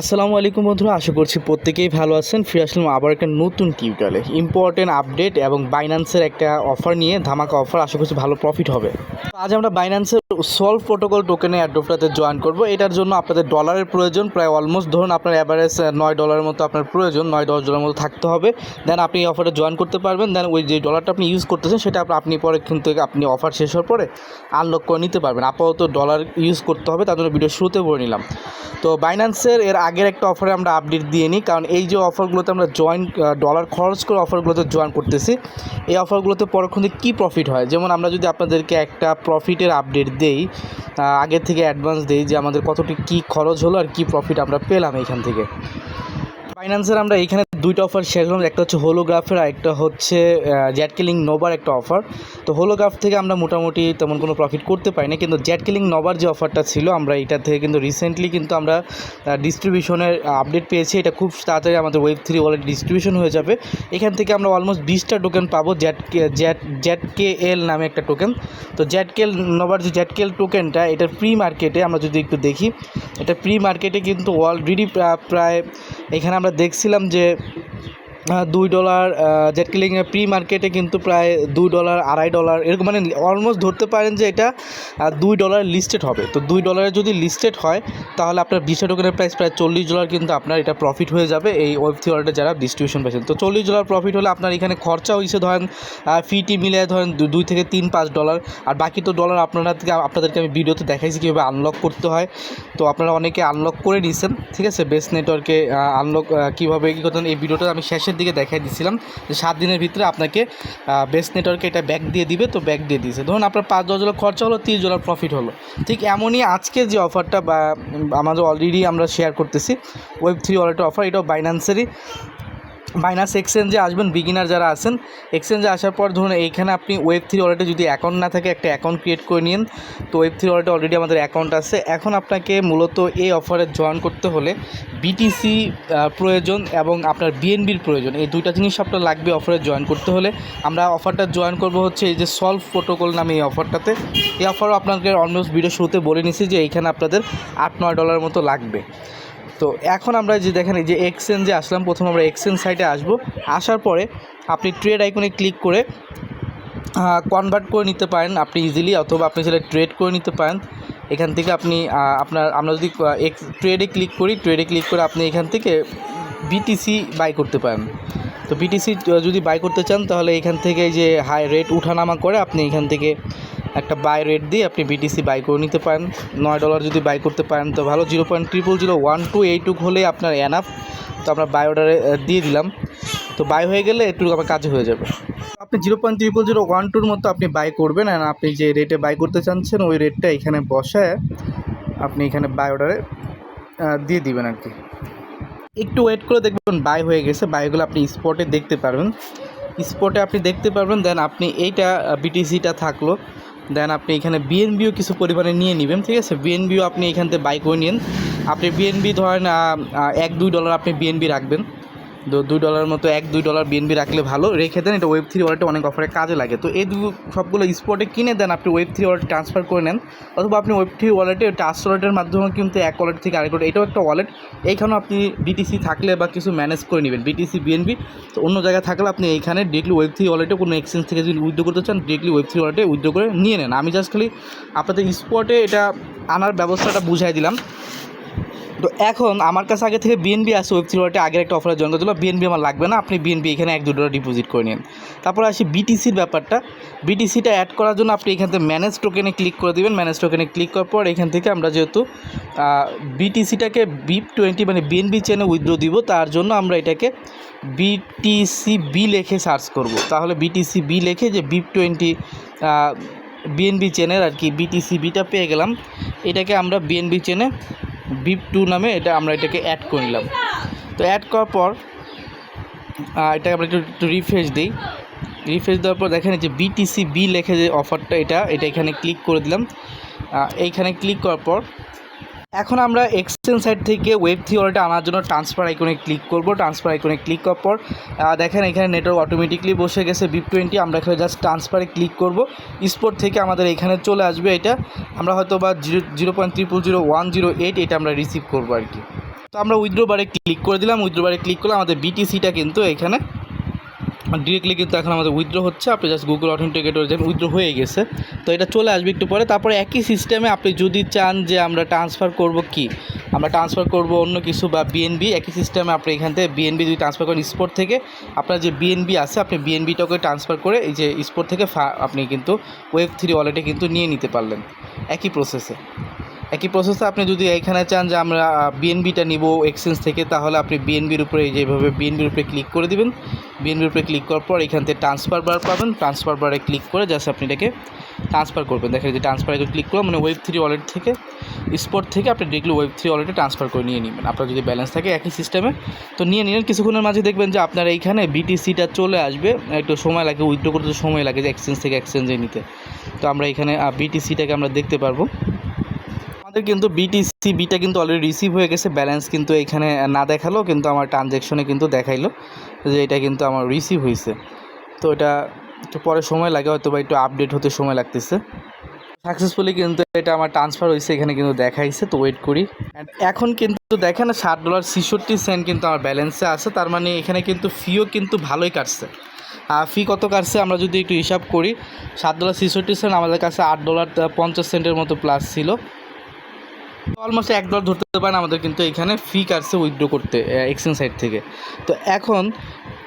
আসসালামু আলাইকুম বন্ধুরা, আশা করছি প্রত্যেকেই ভালো আছেন। ফিরে আসলাম আবার একটা নতুন টিউটোরিয়ালে ইম্পর্টেন্ট আপডেট এবং বাইন্যান্সের একটা অফার নিয়ে ধামাকা অফার আশা করছি ভালো প্রফিট হবে। আজ আমরা বাইন্যান্সের সলভ প্রোটোকল টোকেনে অ্যাড্রোপটাতে জয়েন করব। এটার জন্য আপনাদের ডলারের প্রয়োজন, প্রায় অলমোস্ট ধরুন আপনার অ্যাভারেজ নয় ডলারের মতো আপনার প্রয়োজন, নয় দশ ডলারের মতো থাকতে হবে। দেন আপনি এই অফারে জয়েন করতে পারবেন। দেন ওই যে ডলারটা আপনি ইউজ করতেছেন, সেটা আপনি পরে কিন্তু আপনি অফার শেষ হওয়ার পরে আনলক করে নিতে পারবেন। আপাতত ডলার ইউজ করতে হবে, তার জন্য ভিডিও শুরুতে বলে নিলাম। তো বাইন্যান্সের এর আগের একটা অফারে আমরা আপডেট দিয়ে নিই। কারণ এই যে অফারগুলোতে আমরা জয়েন ডলার খরচ করে অফারগুলোতে জয়েন করতেছি, এই অফারগুলোতে পরক্ষণে কী প্রফিট হয়? যেমন আমরা যদি আপনাদেরকে একটা প্রফিটের আপডেট দেই আগের থেকে অ্যাডভান্স দেই যে আমাদের কতটি কী খরচ হলো আর কী প্রফিট আমরা পেলাম এইখান থেকে। ফাইন্যান্সের আমরা এইখানে দুইটা অফার শেয়ার করলাম। একটা হচ্ছে হোলোগ্রাফের আর একটা হচ্ছে জ্যাট কিলিং নোবার একটা অফার তো হোলোগ্রাফ থেকে আমরা মোটামুটি তেমন কোনো প্রফিট করতে পারি না কিন্তু জ্যাট কিলিং নোবার যে অফারটা ছিল, আমরা এটা থেকে কিন্তু রিসেন্টলি কিন্তু আমরা ডিস্ট্রিবিউশনের আপডেট পেয়েছি। এটা খুব তাড়াতাড়ি আমাদের ওয়েব থ্রি ওয়ালেট ডিস্ট্রিবিউশন হয়ে যাবে। এখান থেকে আমরা অলমোস্ট বিশটা টোকেন পাবো জ্যাট জেট জেট কে এল নামে একটা টোকেন তো জেট কেল নোবার যে জেট কেল টোকেনটা এটার প্রি মার্কেটে আমরা যদি একটু দেখি, এটা প্রি মার্কেটে কিন্তু অলরেডি প্রায় এখানে আমরা দেখছিলাম যে Thank you. দুই ডলার জেট কিলিং প্রি মার্কেটে কিন্তু প্রায় দুই ডলার, আড়াই ডলার, এরকম মানে অলমোস্ট ধরতে পারেন যে এটা দুই ডলার লিস্টেড হবে। তো দুই ডলারে যদি লিস্টেড হয়, তাহলে আপনার বিশটা টোকেনের প্রাইস প্রায় চল্লিশ ডলার কিন্তু আপনার এটা প্রফিট হয়ে যাবে এই ওয়েব থ্রি ওয়ালেটে যারা ডিস্ট্রিবিউশন পেয়েছেন তো চল্লিশ ডলার প্রফিট হলে আপনার এখানে খরচা হয়েছে ধরেন ফিটি মিলে ধরেন দুই থেকে তিন, পাঁচ ডলার। আর বাকি তো ডলার আপনারা থেকে, আপনাদেরকে আমি ভিডিওতে দেখাইছি কীভাবে আনলক করতে হয়। তো আপনারা অনেকে আনলক করে নিয়েছেন ঠিক আছে? বেস নেটওয়ার্কে আনলক কীভাবে কী করতেন এই ভিডিওটা আমি শেষের দিকে দেখাই দিছিলাম যে সাত দিনের ভিতরে আপনাকে বেস্ট নেটওয়ার্কে এটা ব্যাক দিয়ে দিবে, তো ব্যাক দিয়ে দিয়েছে। ধরুন আপনার পাঁচ, দশ ডলার খরচা হলো, তিরিশ ডলার প্রফিট হলো। ঠিক এমনই আজকে যে অফারটা আমাদের অলরেডি আমরা শেয়ার করতেছি ওয়েব থ্রি ওয়ালেটের অফার এটাও বাইন্যান্সেরই বাইনাস এক্সচেঞ্জে আসবেন বিগিনার যারা আছেন এক্সচেঞ্জে আসার পর ধরুন এইখানে আপনি ওয়েব থ্রি ওয়ালেটে যদি অ্যাকাউন্ট না থাকে, একটা অ্যাকাউন্ট ক্রিয়েট করে নিন তো ওয়েব থ্রি ওয়ালেটে অলরেডি আমাদের অ্যাকাউন্ট আছে। এখন আপনাকে মূলত এই অফারে জয়েন করতে হলে বিটিসি প্রয়োজন এবং আপনার বিএনবির প্রয়োজন। এই দুইটা জিনিস আপনার লাগবে অফারে জয়েন করতে হলে। আমরা অফারটা জয়েন করব হচ্ছে এই যে সলভ প্রোটোকল নামে এই অফারটাতে এই অফারও আপনাকে অলমোস্ট ভিডিও শুরুতে বলে নিছি যে এইখানে আপনাদের আট নয় ডলার মতো লাগবে। তো এখন আমরা যে দেখেন যে এক্সচেঞ্জে আসলাম, প্রথম আমরা এক্সচেঞ্জ সাইটে আসব। আসার পরে আপনি ট্রেড আইকনে ক্লিক করে কনভার্ট করে নিতে পারেন আপনি ইজিলি অথবা আপনি সেটা ট্রেড করে নিতে পারেন। এখান থেকে আপনি আপনার, আমরা যদি ট্রেডে ক্লিক করি ট্রেডে ক্লিক করে আপনি এখান থেকে বিটিসি বাই করতে পারেন। তো বিটিসি যদি বাই করতে চান, তাহলে এখান থেকে যে হাই রেট উঠানামা করে আপনি এখান থেকে একটা বাই রেট দিয়ে আপনি বিটিসি বাই করে নিতে পারেন। নয় ডলার যদি বাই করতে পারেন, তো ভালো। Zero point triple zero one two এইটুক হলে আপনার এনাফ তো আমরা বাই অর্ডারে দিয়ে দিলাম। তো বাই হয়ে গেলে একটু আমার কাজে হয়ে যাবে। আপনি zero point triple zero one টুর মতো আপনি বাই করবেন আর আপনি যে রেটে বাই করতে চাচ্ছেন, ওই রেটটা এখানে বসায় আপনি এখানে বাই অর্ডারে দিয়ে দিবেন আর কি। একটু ওয়েট করে দেখবেন বাই হয়ে গেছে। বাইগুলো আপনি স্পটে দেখতে পারবেন। স্পটে আপনি দেখতে পারবেন দেন আপনি এইটা বিটিসিটা থাকল। দেন আপনি এখানে বিএনবিও কিছু পরিমাণে নিয়ে নেবেন, ঠিক আছে? বিএনবিও আপনি এখান থেকে বাই করে নিন। আপনি বিএনবি ধরেন এক দুই ডলার আপনি বিএনবি রাখবেন। তো দুই ডলার মতো এক, দুই ডলার বিএনবি রাখলে ভালো। রেখে দেন, এটা ওয়েব থ্রি ওয়ালেটে অনেক অফারে কাজে লাগে। তো এই দু সবগুলো স্পটে কিনে দেন, আপনি ওয়েব থ্রি ওয়ালেট ট্রান্সফার করে নেন। অথবা আপনি ওয়েব থ্রি ওয়ালেটে টাচ ওয়ালেটের মাধ্যমে কিন্তু এক ওয়ালেট থেকে আরেক ওয়ালেট এটাও একটা ওয়ালেট এইখানেও আপনি বিটিসি থাকলে বা কিছু ম্যানেজ করে নেবেন বিটিসি বিএনবি তো অন্য জায়গায় থাকলে আপনি এইখানে ডিরেক্টলি ওয়েব থ্রি ওয়ালেটে কোনো এক্সচেঞ্জ থেকে যদি উইথড্র করতে চান ডিরেক্টলি ওয়েব থ্রি ওয়ালেটে উইথড্র করে নিয়ে নেন। আমি জাস্ট খালি আপনাদের স্পটে এটা আনার ব্যবস্থাটা বুঝাই দিলাম। তো এখন আমার কাছে আগে থেকে বিএনবি আছে ওয়েব ওয়ালেটে আগের একটা অফারে জয়েন করে বিএনবি আমার লাগবে না, আপনি বিএনবি এখানে এক দু ডলার ডিপোজিট করে নিন। তারপর আসি বিটিসির ব্যাপারটা। বিটিসিটা অ্যাড করার জন্য আপনি এখান থেকে ম্যানেজ টোকেনে ক্লিক করে দেবেন। ম্যানেজ টোকেনে ক্লিক করার পর এখান থেকে আমরা যেহেতু বিটিসিটাকে বিপ টোয়েন্টি মানে বিএনবি চেনে উইথড্র দিব, তার জন্য আমরা এটাকে বিটিসি বি লেখে সার্চ করব। তাহলে বিটিসি বি লেখে যে বিপ টোয়েন্টি বিএনবি চেনের আর কি বিটিসি বিটা পেয়ে গেলাম। এটাকে আমরা বিএনবি চেনে বিপ টু নামে এটা আমরা এটাকে অ্যাড করে নিলাম। তো অ্যাড করার পর এটা এটাকে আমরা একটু একটু রিফ্রেশ দিই। রিফ্রেশ দেওয়ার পর দেখেন যে বিটিসি বি লেখে যে অফারটা এটা এটা এখানে ক্লিক করে দিলাম। এইখানে ক্লিক করার পর এখন আমরা এক্সচেঞ্জ সাইট থেকে ওয়েব থ্রি ওয়ালেটে আনার জন্য ট্রান্সফার আইকনে ক্লিক করব। ট্রান্সফার আইকনে ক্লিক করার পর দেখেন এখানে নেটওয়ার্ক অটোমেটিকলি বসে গেছে। বিপ টোয়েন্টি আমরা এখানে জাস্ট ট্রান্সফারে ক্লিক করব। স্পোর্ট থেকে আমাদের এখানে চলে আসবে এটা। আমরা হয়তো বা zero zero point zero one zero eight এটা আমরা রিসিভ করব আর কি। তো তো আমরা উইথড্র বারে ক্লিক করে দিলাম। উইথড্র বারে ক্লিক করলে আমাদের বিটিসিটা কিন্তু এখানে ডিরেক্টলি কিন্তু এখন আমাদের উইথড্র হচ্ছে। আপনি জাস্ট গুগল অথেন্টিকেটর যেমন উইথড্র হয়ে গেছে। তো এটা চলে আসবে একটু পরে। তারপরে একই সিস্টেমে আপনি যদি চান যে আমরা ট্রান্সফার করব কি? আমরা ট্রান্সফার করব অন্য কিছু বা বিএনবি একই সিস্টেমে আপনি এখান থেকে বিএনবি যদি ট্রান্সফার করেন স্পোর্ট থেকে, আপনার যে বিএনবি আছে, আপনি বিএনবিটাকে ট্রান্সফার করে এই যে স্পোর্ট থেকে আপনি কিন্তু ওয়েব থ্রি ওয়ালেটে কিন্তু নিয়ে নিতে পারলেন। একই প্রসেসে একই প্রসেসে আপনি যদি এখানে চান যে আমরা বিএনবিটা নিব এক্সচেঞ্জ থেকে, তাহলে আপনি বিএনবির উপরে যেভাবে বিএনবির উপরে ক্লিক করে দিবেন। বিএনবির উপরে ক্লিক করার পর এখান থেকে ট্রান্সফার বার পাবেন। ট্রান্সফার বারে ক্লিক করে জাস্ট আপনি এটাকে ট্রান্সফার করবেন। দেখেন যে ট্রান্সফারে ক্লিক করলাম মানে ওয়েব থ্রি ওয়ালেট থেকে স্পট থেকে আপনি ডিরেক্টলি ওয়েব থ্রি ওয়ালেটে ট্রান্সফার করে নিয়ে নেবেন। আপনার যদি ব্যালেন্স থাকে একই সিস্টেমে তো নিয়ে নিলেন। কিছুক্ষণের মাঝে দেখবেন যে আপনার এইখানে বিটিসিটা চলে আসবে। একটু সময় লাগে উইথড্র করতে সময় লাগে যে এক্সচেঞ্জ থেকে এক্সচেঞ্জে নিতে। তো আমরা এখানে বিটিসিটাকে আমরা দেখতে পারব। আমাদের কিন্তু বিটিসি বিটা কিন্তু অলরেডি রিসিভ হয়ে গেছে। ব্যালেন্স কিন্তু এখানে না দেখাল, কিন্তু আমার ট্রানজ্যাকশনে কিন্তু দেখাইলো। যে এটা কিন্তু আমার রিসিভ হয়েছে তো এটা একটু পরে সময় লাগে হয়তো বা একটু আপডেট হতে সময় লাগতেছে। সাকসেসফুলি কিন্তু এটা আমার ট্রান্সফার হয়েছে এখানে কিন্তু দেখাইছে, তো ওয়েট করি। And এখন কিন্তু দেখেন, ষাট ডলার ছেষট্টি সেন্ট কিন্তু আমার ব্যালেন্সে আছে, তার মানে এখানে কিন্তু ফিও কিন্তু ভালোই কাটছে। আর ফি কত কাটছে, আমরা যদি একটু হিসাব করি সাত ডলার ছেষট্টি সেন্ট আমাদের কাছে আট ডলার পঞ্চাশ সেন্টের মতো প্লাস ছিল। অলমোস্ট এক ডলার ধরতে পারেন আমাদের কিন্তু এখানে ফি কাটছে উইথড্র করতে এক্সচেঞ্জ সাইট থেকে। তো এখন,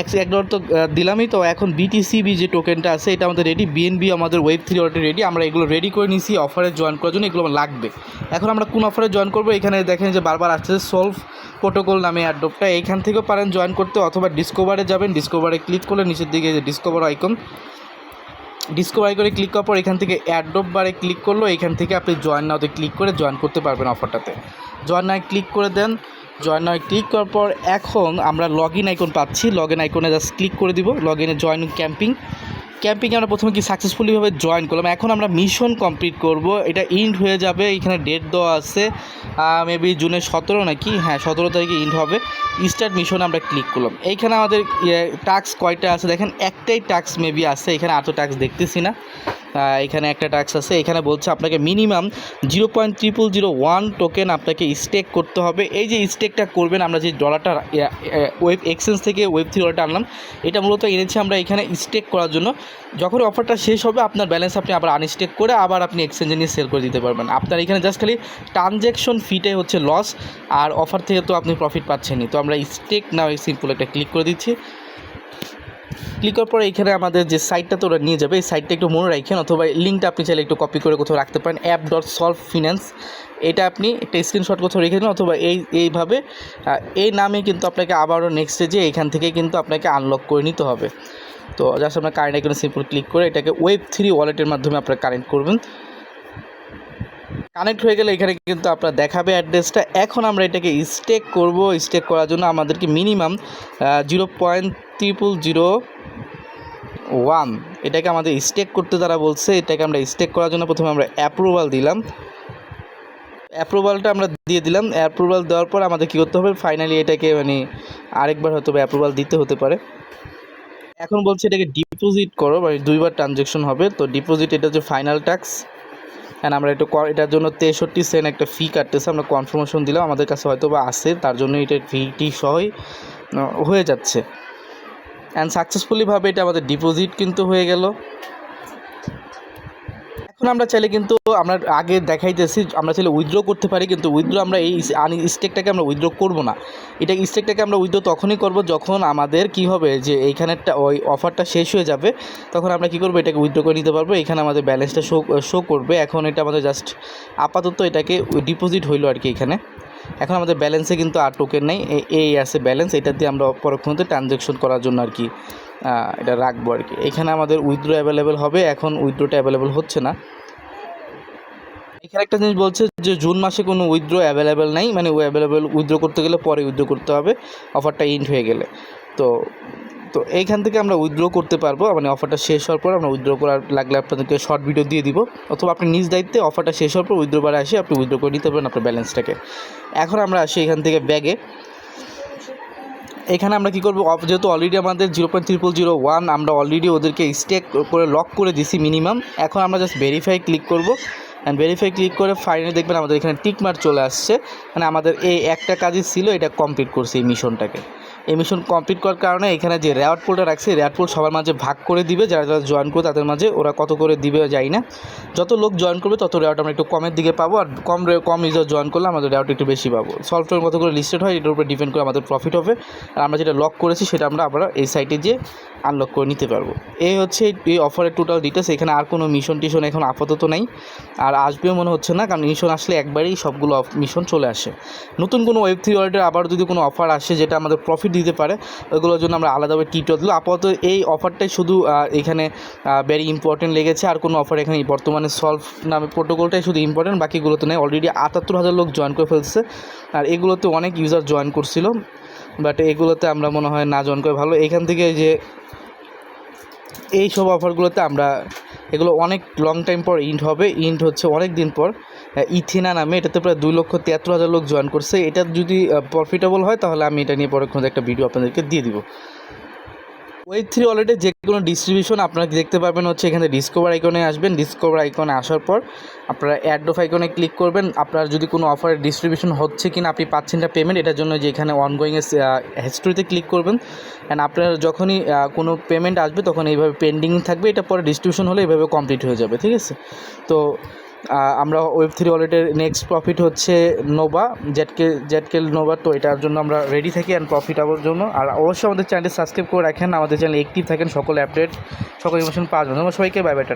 এক এক ডলার তো দিলামই, তো এখন বিটিসিবি যে টোকেনটা আছে, এটা আমাদের রেডি বিএনবি আমাদের ওয়েব থ্রি অলরেডি রেডি আমরা এগুলো রেডি করে নিয়েছি অফারে জয়েন করার জন্য এগুলো লাগবে। এখন আমরা কোন অফারে জয়েন করব? এখানে দেখেন যে বারবার আসছে সলভ প্রোটোকল নামে অ্যাডোপটা এইখান থেকেও পারেন জয়েন করতে, অথবা ডিসকোভারে যাবেন ডিসকোভারে ক্লিক করলে নিচের দিকে যে ডিসকভার আইকন ডিসকভারি করে ক্লিক করার পর এখান থেকে অ্যাডোপ বারে ক্লিক করল, এখান থেকে আপনি জয়েন নাওতে ক্লিক করে জয়েন করতে পারবেন অফারটাতে জয়েন নাও ক্লিক করে দেন জয়েন নাও ক্লিক করার পর এখন আমরা লগ ইন আইকন পাচ্ছি লগ ইন আইকনে জাস্ট ক্লিক করে দিব লগ ইনে জয়েন ক্যাম্পিং ক্যাম্পিংয়ে আমরা প্রথমে কি সাকসেসফুলিভাবে জয়েন করলাম? এখন আমরা মিশন কমপ্লিট করব। এটা ইন্ড হয়ে যাবে, এখানে ডেট দেওয়া আছে মেবি জুনের সতেরো নাকি? হ্যাঁ সতেরো তারিখে ইন্ড হবে। স্টার্ট মিশন আমরা ক্লিক করলাম। এইখানে আমাদের টাস্ক কয়টা আছে? দেখেন একটাই টাস্ক মেবি আছে, এখানে এত টাস্ক দেখতেছি না। এখানে একটা টাস্ক আছে। এখানে বলছে আপনাকে minimum zero point triple zero one token আপনাকে স্টেক করতে হবে। এই যে স্টেকটা করবেন, আমরা যে ডলারটা ওয়েব এক্সচেঞ্জ থেকে ওয়েব থ্রি ডলারটা আনলাম, এটা মূলত এনেছি আমরা এখানে স্টেক করার জন্য। যখন অফারটা শেষ হবে, আপনার ব্যালেন্স আপনি আবার আনস্টেক করে আবার আপনি এক্সচেঞ্জে নিয়ে সেল করে দিতে পারবেন। আপনার এখানে জাস্ট খালি ট্রানজ্যাকশন ফিটাই হচ্ছে লস আর অফার থেকে তো আপনি প্রফিট পাচ্ছেনই। তো আমরা স্টেক নাও সিম্পল একটা ক্লিক করে দিচ্ছি। ক্লিক করার পরে এখানে আমাদের যে সাইটটা তো ওরা নিয়ে যাবে, এই সাইটটা একটু মনে রাখেন অথবা লিঙ্কটা আপনি চাইলে একটু কপি করে কোথাও রাখতে পারেন অ্যাপ ডট সলভ ফিন্যান্স এটা আপনি একটা স্ক্রিনশট কোথাও রেখে দিন অথবা এই, এইভাবে এই নামে কিন্তু আপনাকে আবারও নেক্সট স্টেজে এখান থেকে কিন্তু আপনাকে আনলক করে নিতে হবে। তো জাস্ট আপনার কারেন্ট আইকনে সিম্পল ক্লিক করে এটাকে ওয়েব থ্রি ওয়ালেটের মাধ্যমে আপনারা কানেক্ট করবেন। কানেক্ট হয়ে গেলে এখানে কিন্তু আপনার দেখাবে অ্যাড্রেসটা। এখন আমরা এটাকে স্টেক করব। স্টেক করার জন্য আমাদেরকে minimum zero point triple zero one এটাকে আমাদের স্টেক করতে তারা বলছে। এটাকে আমরা স্টেক করার জন্য প্রথমে আমরা অ্যাপ্রুভাল দিলাম। অ্যাপ্রুভালটা আমরা দিয়ে দিলাম। অ্যাপ্রুভাল দেওয়ার পর আমাদের কী করতে হবে? ফাইনালি এটাকে মানে আরেকবার হয়তো অ্যাপ্রুভাল দিতে হতে পারে। এখন বলছে এটাকে ডিপোজিট করো মানে দুইবার ট্রানজ্যাকশন হবে। তো ডিপোজিট এটা হচ্ছে ফাইনাল ট্যাক্স অ্যান্ড আমরা একটু এটার জন্য তেষট্টি সেন্ট একটা ফি কাটতেছে। আমরা কনফার্মেশন দিলাম। আমাদের কাছে হয়তো বা আসে তার জন্য এটা ফিটি সহই হয়ে যাচ্ছে। অ্যান্ড সাকসেসফুলিভাবে এটা আমাদের ডিপোজিট কিন্তু হয়ে গেল। এখন আমরা চাইলে কিন্তু আমরা আগে দেখাইতেছি, আমরা চাইলে উইথড্র করতে পারি, কিন্তু উইথড্র আমরা এই আনি স্টেকটাকে আমরা উইথড্র করব না। এটা স্টেকটাকে আমরা উইথড্র তখনই করব যখন আমাদের কি হবে যে এইখানেরটা ওই অফারটা শেষ হয়ে যাবে, তখন আমরা কি করব, এটাকে উইথড্র করে নিতে পারব। এখানে আমাদের ব্যালেন্সটা শো শো করবে। এখন এটা আমাদের জাস্ট আপাতত এটাকে ডিপোজিট হইল আর কি এখানে। এখন আমাদের ব্যালেন্সে কিন্তু আর টোকেন নেই এই আছে ব্যালেন্স এটা দিয়ে আমরা পরক্ষণতে ট্রানজ্যাকশন করার জন্য আর কি এটা রাখব আর কি। এখানে আমাদের উইথড্র অ্যাভেলেবেল হবে, এখন উইথড্রটা অ্যাভেলেবেল হচ্ছে না। এখানে একটা জিনিস বলছে যে, জুন মাসে কোনো উইথড্র অ্যাভেলেবেল নেই মানে অ্যাভেলেবেল উইথড্র করতে গেলে পরে উইথড্র করতে হবে অফারটা ইন্ড হয়ে গেলে। তো তো এইখান থেকে আমরা উইথড্র করতে পারব মানে অফারটা শেষ হওয়ার পর আমরা উইথড্র করার লাগলে আপনাদেরকে শর্ট ভিডিও দিয়ে দিব। অথবা আপনি নিজ দায়িত্বে অফারটা শেষ হওয়ার পর উইথড্র বারে আসে আপনি উইথড্র করে নিতে পারবেন আপনার ব্যালেন্সটাকে এখন আমরা আসি এখান থেকে ব্যাগে এখানে আমরা কি করব? যেহেতু অলরেডি আমাদের zero point triple zero one আমরা অলরেডি ওদেরকে স্টেক করে লক করে দিছি মিনিমাম এখন আমরা জাস্ট ভেরিফাই ক্লিক করব। অ্যান্ড ভেরিফাই ক্লিক করে ফাইনালি দেখবেন আমাদের এখানে টিকমার চলে আসছে। মানে আমাদের এই একটা কাজই ছিল, এটা কমপ্লিট করছে এই মিশনটাকে এই মিশন কমপ্লিট করার কারণে এখানে যে রেওয়ার্ড পুলটা রাখছে রেওয়ার্ড পুল সবার মাঝে ভাগ করে দিবে। যারা যারা জয়েন করবে, তাদের মাঝে ওরা কত করে দিবে যাই না। যত লোক জয়েন করবে, তত রেওয়ার্ড আমরা একটু কমের দিকে পাবো। আর কম কম ইউজার জয়েন করলে আমাদের রেওয়ার্ড একটু বেশি পাবো। সফটওয়্যার কত করে লিস্টেড হয়, এটার উপরে ডিপেন্ড করে আমাদের প্রফিট হবে। আর আমরা যেটা লক করেছি, সেটা আমরা আবার এই সাইটে যে আনলক করে নিতে পারব। এই হচ্ছে এই অফারের টোটাল ডিটেলস এখানে আর কোনো মিশন টিশন এখন আপাতত নেই। আর আসবেও মনে হচ্ছে না, কারণ মিশন আসলে একবারেই সবগুলো মিশন চলে আসে। নতুন কোনো ওয়েব থ্রি ওয়ার্ল্ডের আবার যদি কোনো অফার আসে, যেটা আমাদের প্রফিট দিতে পারে। ওইগুলোর জন্য আমরা আলাদাভাবে টিটল দিল আপাতত এই অফারটাই শুধু এখানে ভেরি ইম্পর্টেন্ট লেগেছে। আর কোনো অফার এখানে বর্তমানে সলভ নামে প্রোটোকলটাই শুধু ইম্পর্টেন্ট বাকিগুলোতে নেই। অলরেডি আটাত্তর হাজার লোক জয়েন করে ফেলছে। আর এগুলোতে অনেক ইউজার জয়েন করছিল। বাট এগুলোতে আমরা মনে হয় না জয়েন করে ভালো। এখান থেকে যে, এই সব অফারগুলোতে আমরা এগুলো অনেক লং টাইম পর ইন্ট হবে। ইন্ট হচ্ছে অনেক দিন পর ইথিনা নামে, এটাতে প্রায় দুই লক্ষ তিয়াত্তর হাজার লোক জয়েন করছে। এটা যদি প্রফিটেবল হয়, তাহলে আমি এটা নিয়ে পরে একটা ভিডিও আপনাদেরকে দিয়ে দিব। ওয়েব থ্রি অলরেডি যে কোনো ডিস্ট্রিবিউশন আপনারা দেখতে পারবেন হচ্ছে এখানে ডিসকভার আইকনে আসবেন। ডিসকভার আইকনে আসার পর আপনারা অ্যাড অফ আইকনে ক্লিক করবেন। আপনার যদি কোনো অফারের ডিস্ট্রিবিউশন হচ্ছে কিনা আপনি পাচ্ছেন না পেমেন্ট এটার জন্য যে এখানে অনগোয়িং হিস্ট্রিতে ক্লিক করবেন। অ্যান্ড আপনার যখনই কোনো পেমেন্ট আসবে তখন এইভাবে পেন্ডিং থাকবে। এটা পরে ডিস্ট্রিবিউশন হলে এইভাবে কমপ্লিট হয়ে যাবে, ঠিক আছে? তো আমরা ওয়েব থ্রি ওয়ালেটের নেক্সট প্রফিট হচ্ছে নোভা জেটকে জেটকেল নোভা তো এটার জন্য আমরা রেডি থাকি অ্যান্ড প্রফিট হওয়ার জন্য। আর অবশ্যই আমাদের চ্যানেলটি সাবস্ক্রাইব করে রাখেন। আমাদের চ্যানেল অ্যাক্টিভ থাকেন, সকল আপডেট সকল ইনফরমেশন পাওয়ার জন্য। সবাইকে বাই বাই